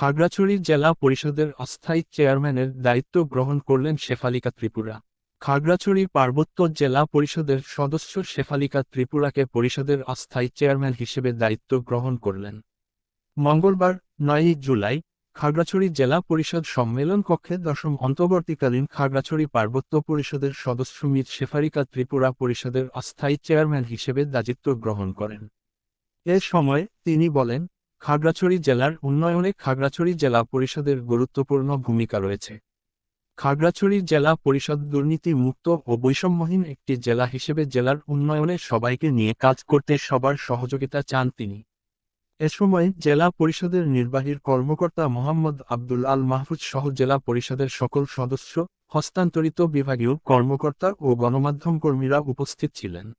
খাগড়াছড়ি জেলা পরিষদের অস্থায়ী চেয়ারম্যানের দায়িত্ব গ্রহণ করলেন শেফালিকা ত্রিপুরা। খাগড়াছড়ি পার্বত্য জেলা পরিষদের সদস্য শেফালিকা ত্রিপুরাকে পরিষদের অস্থায়ী চেয়ারম্যান হিসেবে দায়িত্ব গ্রহণ করলেন। মঙ্গলবার, নয়ই জুলাই, খাগড়াছড়ি জেলা পরিষদ সম্মেলন কক্ষে দশম অন্তর্বর্তীকালীন খাগড়াছড়ি পার্বত্য পরিষদের সদস্য মীর শেফালিকা ত্রিপুরা পরিষদের অস্থায়ী চেয়ারম্যান হিসেবে দায়িত্ব গ্রহণ করেন। এ সময় তিনি বলেন খাগড়াছড়ি জেলার উন্নয়নে খাগড়াছড়ি জেলা পরিষদের গুরুত্বপূর্ণ ভূমিকা রয়েছে। খাগড়াছড়ি জেলা পরিষদ দুর্নীতি মুক্ত ও বৈষম্যহীন একটি জেলা হিসেবে জেলার উন্নয়নে সবাইকে নিয়ে কাজ করতে সবার সহযোগিতা চান তিনি। এ সময় জেলা পরিষদের নির্বাহীর কর্মকর্তা মোহাম্মদ আব্দুল আল মাহফুজ সহ জেলা পরিষদের সকল সদস্য, হস্তান্তরিত বিভাগীয় কর্মকর্তা ও গণমাধ্যম কর্মীরা উপস্থিত ছিলেন।